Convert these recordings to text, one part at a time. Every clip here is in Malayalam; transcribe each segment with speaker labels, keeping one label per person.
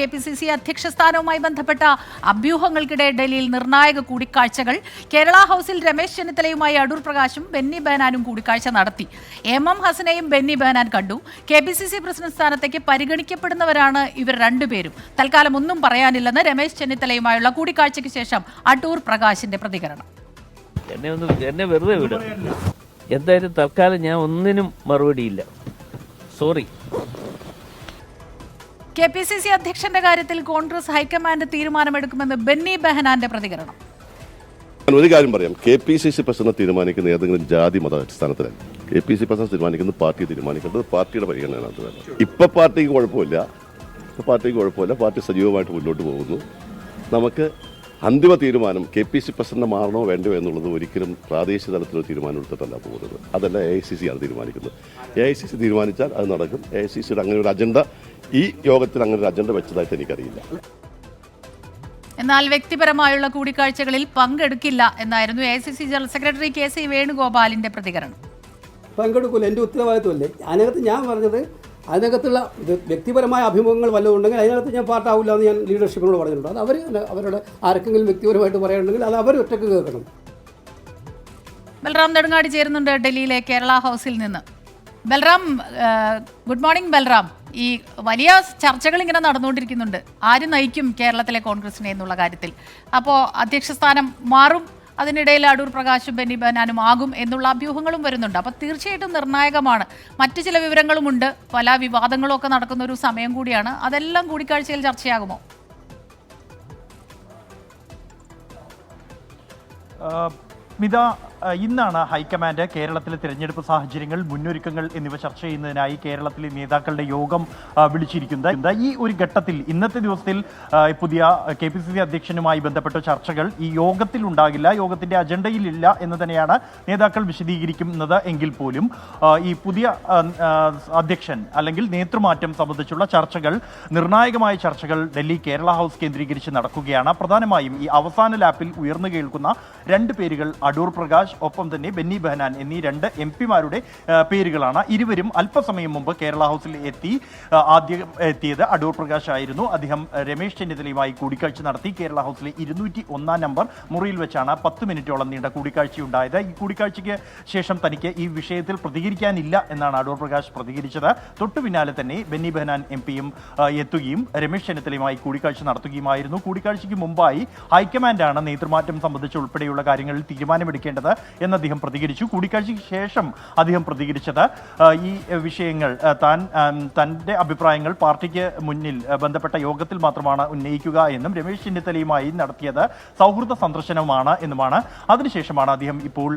Speaker 1: കെ പി സി സി അധ്യക്ഷ സ്ഥാനവുമായി ബന്ധപ്പെട്ട അഭ്യൂഹങ്ങൾക്കിടെ ഡൽഹിയിൽ നിർണായക കൂടിക്കാഴ്ചകൾ. കേരള ഹൌസിൽ രമേശ് ചെന്നിത്തലയുമായി അടൂർ പ്രകാശും ബെന്നി ബെഹനാനും കൂടിക്കാഴ്ച നടത്തി. എം എം ഹസനെയും ബെന്നി ബെഹനാൻ കണ്ടു. K P C C president സ്ഥാനത്തേക്ക് പരിഗണിക്കപ്പെടുന്നവരാണ് ഇവർ രണ്ടുപേരും. തൽക്കാലം ഒന്നും പറയാനില്ലെന്ന് രമേശ് ചെന്നിത്തലയുമായുള്ള കൂടിക്കാഴ്ചയ്ക്ക് ശേഷം അടൂർ പ്രകാശിന്റെ പ്രതികരണം.
Speaker 2: എന്നെ ഒന്ന് എന്നെ വെറുതെ വിടും. എന്തായാലും തൽക്കാലം ഞാൻ ഒന്നിനും മറുപടിയില്ല. Sorry.
Speaker 1: K P C C അധ്യക്ഷന്റെ കാര്യത്തിൽ കോൺഗ്രസ് ഹൈക്കമാൻഡ് തീരുമാനമെടുക്കുമെന്ന് ബെന്നി ബെഹനാന്റെ പ്രതികരണം.
Speaker 3: ഞാൻ ഒരു കാര്യം പറയാം. K P C C president തീരുമാനിക്കുന്ന ഏതെങ്കിലും ജാതി മത അടിസ്ഥാനത്തിലല്ല കെ പി സി പ്രസിഡന്റ് തീരുമാനിക്കുന്നത് പാർട്ടി തീരുമാനിക്കേണ്ടത് പാർട്ടിയുടെ വേണം ഇപ്പൊ പാർട്ടിക്ക് കുഴപ്പമില്ല. ഇപ്പൊ പാർട്ടിക്ക് കുഴപ്പമില്ല. പാർട്ടി സജീവമായിട്ട് മുന്നോട്ട് പോകുന്നു. നമുക്ക് അന്തിമ തീരുമാനം കെ പി സി പ്രസിഡന്റ് മാറണോ വേണ്ടോ എന്നുള്ളത് ഒരിക്കലും പ്രാദേശിക തലത്തിലൊരു തീരുമാനം എടുത്തിട്ടല്ല പോകുന്നത്. അതല്ല എ ഐ സി സി ആണ് തീരുമാനിക്കുന്നത്. എ ഐ സി സി തീരുമാനിച്ചാൽ അത് നടക്കും. എ ഐ സി സിയുടെ അങ്ങനെ ഒരു അജണ്ട ഈ യോഗത്തിൽ അങ്ങനെ ഒരു അജണ്ട വെച്ചതായിട്ട് എനിക്കറിയില്ല.
Speaker 1: എന്നാൽ വ്യക്തിപരമായുള്ള കൂടിക്കാഴ്ചകളിൽ പങ്കെടുക്കില്ല എന്നായിരുന്നു A C C general secretary K C വേണുഗോപാലിന്റെ പ്രതികരണം.
Speaker 4: പങ്കെടുക്കില്ല എന്റെ ഉത്തരവാദിത്വമല്ലേ? അതിനകത്ത് ഞാൻ പറഞ്ഞത് അതിനകത്തുള്ള വ്യക്തിപരമായ അഭിമുഖങ്ങൾ വല്ലതും ഉണ്ടെങ്കിൽ അതിനകത്ത് ഞാൻ പാർട്ടാവില്ല എന്ന് ഞാൻ ലീഡർഷിപ്പിനോട് പറഞ്ഞിട്ടുണ്ട്. അത് അവർ അവരുടെ ആർക്കെങ്കിലും വ്യക്തിപരമായിട്ട് പറയാനുണ്ടെങ്കിൽ അത് അവർ ഒറ്റയ്ക്ക് കേൾക്കണം.
Speaker 1: ബൽറാം നെടുങ്ങാടി ചേരുന്നുണ്ട് ഡൽഹിയിലെ കേരള ഹൗസിൽ നിന്ന്. Balram good morning Balram. ഈ വലിയ ചർച്ചകൾ ഇങ്ങനെ നടന്നുകൊണ്ടിരിക്കുന്നുണ്ട്. ആര് നയിക്കും കേരളത്തിലെ കോൺഗ്രസിനെ എന്നുള്ള കാര്യത്തിൽ. അപ്പോൾ അധ്യക്ഷ സ്ഥാനം മാറും അതിനിടയിൽ അടൂർ പ്രകാശും ബെന്നി ബനാനും ആകും എന്നുള്ള അഭ്യൂഹങ്ങളും വരുന്നുണ്ട്. അപ്പോൾ തീർച്ചയായിട്ടും നിർണായകമാണ്. മറ്റു ചില വിവരങ്ങളുമുണ്ട്. പല വിവാദങ്ങളും ഒക്കെ നടക്കുന്ന ഒരു സമയം കൂടിയാണ്. അതെല്ലാം കൂടിക്കാഴ്ചയിൽ ചർച്ചയാകുമോ?
Speaker 5: മിത ഇന്നാണ് ഹൈക്കമാൻഡ് കേരളത്തിലെ തിരഞ്ഞെടുപ്പ് സാഹചര്യങ്ങൾ മുന്നൊരുക്കങ്ങൾ എന്നിവ ചർച്ച ചെയ്യുന്നതിനായി കേരളത്തിലെ നേതാക്കളുടെ യോഗം വിളിച്ചിരിക്കുന്നത്. എന്താ ഈ ഒരു ഘട്ടത്തിൽ ഇന്നത്തെ ദിവസത്തിൽ പുതിയ കെ പി സി സി അധ്യക്ഷനുമായി ബന്ധപ്പെട്ട ചർച്ചകൾ ഈ യോഗത്തിൽ ഉണ്ടാകില്ല യോഗത്തിന്റെ അജണ്ടയിലില്ല എന്ന് തന്നെയാണ് നേതാക്കൾ വിശദീകരിക്കുന്നത് എങ്കിൽ പോലും. ഈ പുതിയ അധ്യക്ഷൻ അല്ലെങ്കിൽ നേതൃമാറ്റം സംബന്ധിച്ചുള്ള ചർച്ചകൾ നിർണായകമായ ചർച്ചകൾ ഡൽഹി കേരള ഹൗസ് കേന്ദ്രീകരിച്ച് നടക്കുകയാണ്. പ്രധാനമായും ഈ അവസാന ലാപ്പിൽ ഉയർന്നു കേൾക്കുന്ന രണ്ട് പേരുകൾ അടൂർ പ്രകാശ് ഒപ്പം തന്നെ ബെന്നി ബെഹനാൻ എന്നീ രണ്ട് എം പിമാരുടെ പേരുകളാണ് ഇരുവരും അല്പസമയം മുമ്പ് കേരള ഹൗസിൽ എത്തി ആദ്യം എത്തിയത് അടൂർ പ്രകാശ് ആയിരുന്നു. അദ്ദേഹം രമേശ് ചെന്നിത്തലയുമായി കൂടിക്കാഴ്ച നടത്തി. കേരള ഹൗസിലെ ഇരുന്നൂറ്റി ഒന്നാം നമ്പർ മുറിയിൽ വെച്ചാണ് പത്ത് മിനിറ്റോളം നീണ്ട കൂടിക്കാഴ്ചയുണ്ടായത്. ഈ കൂടിക്കാഴ്ചയ്ക്ക് ശേഷം തനിക്ക് ഈ വിഷയത്തിൽ പ്രതികരിക്കാനില്ല എന്നാണ് അടൂർ പ്രകാശ് പ്രതികരിച്ചത്. തൊട്ടു പിന്നാലെ തന്നെ ബെന്നി ബെഹനാൻ എം പിയും എത്തുകയും രമേശ് ചെന്നിത്തലയുമായി കൂടിക്കാഴ്ച നടത്തുകയുമായിരുന്നു. കൂടിക്കാഴ്ചയ്ക്ക് മുമ്പായി ഹൈക്കമാൻഡാണ് നേതൃമാറ്റം സംബന്ധിച്ച് ഉൾപ്പെടെയുള്ള കാര്യങ്ങളിൽ തീരുമാനമെടുക്കേണ്ടത്. എന്ന് അദ്ദേഹം പ്രതികരിച്ചു. കൂടിക്കാഴ്ചയ്ക്ക് ശേഷം അദ്ദേഹം പ്രതികരിച്ചത്. ഈ വിഷയങ്ങൾ താൻ തന്റെ തന്റെ അഭിപ്രായങ്ങൾ പാർട്ടിക്ക് മുന്നിൽ ബന്ധപ്പെട്ട യോഗത്തിൽ മാത്രമാണ് ഉന്നയിക്കുക എന്നും രമേശ് ചെന്നിത്തലയുമായി നടത്തിയത് സൗഹൃദ സന്ദർശനമാണ് എന്നുമാണ്. അതിനുശേഷമാണ് അദ്ദേഹം ഇപ്പോൾ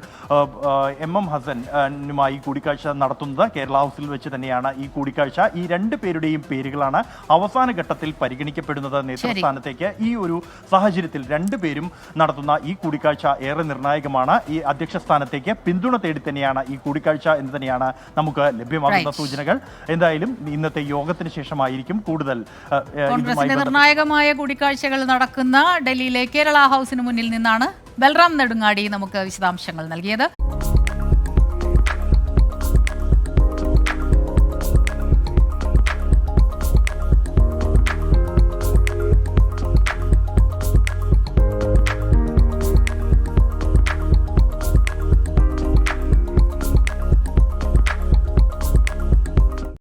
Speaker 5: എം എം ഹസനുമായി കൂടിക്കാഴ്ച നടത്തുന്നത്. കേരള ഹൗസിൽ വെച്ച് തന്നെയാണ് ഈ കൂടിക്കാഴ്ച. ഈ രണ്ട് പേരുടെയും പേരുകളാണ് അവസാന ഘട്ടത്തിൽ പരിഗണിക്കപ്പെടുന്നത് നേതൃസ്ഥാനത്തേക്ക് ഈ ഒരു സാഹചര്യത്തിൽ രണ്ടുപേരും നടത്തുന്ന ഈ കൂടിക്കാഴ്ച ഏറെ നിർണായകമാണ്. ഈ അധ്യക്ഷ സ്ഥാനത്തേക്ക് പിന്തുണ തേടി തന്നെയാണ് ഈ കൂടിക്കാഴ്ച എന്ന് തന്നെയാണ് നമുക്ക് ലഭ്യമാകുന്ന സൂചനകൾ. എന്തായാലും ഇന്നത്തെ യോഗത്തിന് ശേഷമായിരിക്കും കൂടുതൽ
Speaker 1: നിർണായകമായ കൂടിക്കാഴ്ചകൾ നടക്കുന്ന ഡൽഹിയിലെ കേരള ഹൗസിന് മുന്നിൽ നിന്നാണ് ബൽറാം നെടുങ്ങാടി നമുക്ക് വിശദാംശങ്ങൾ നൽകിയത്.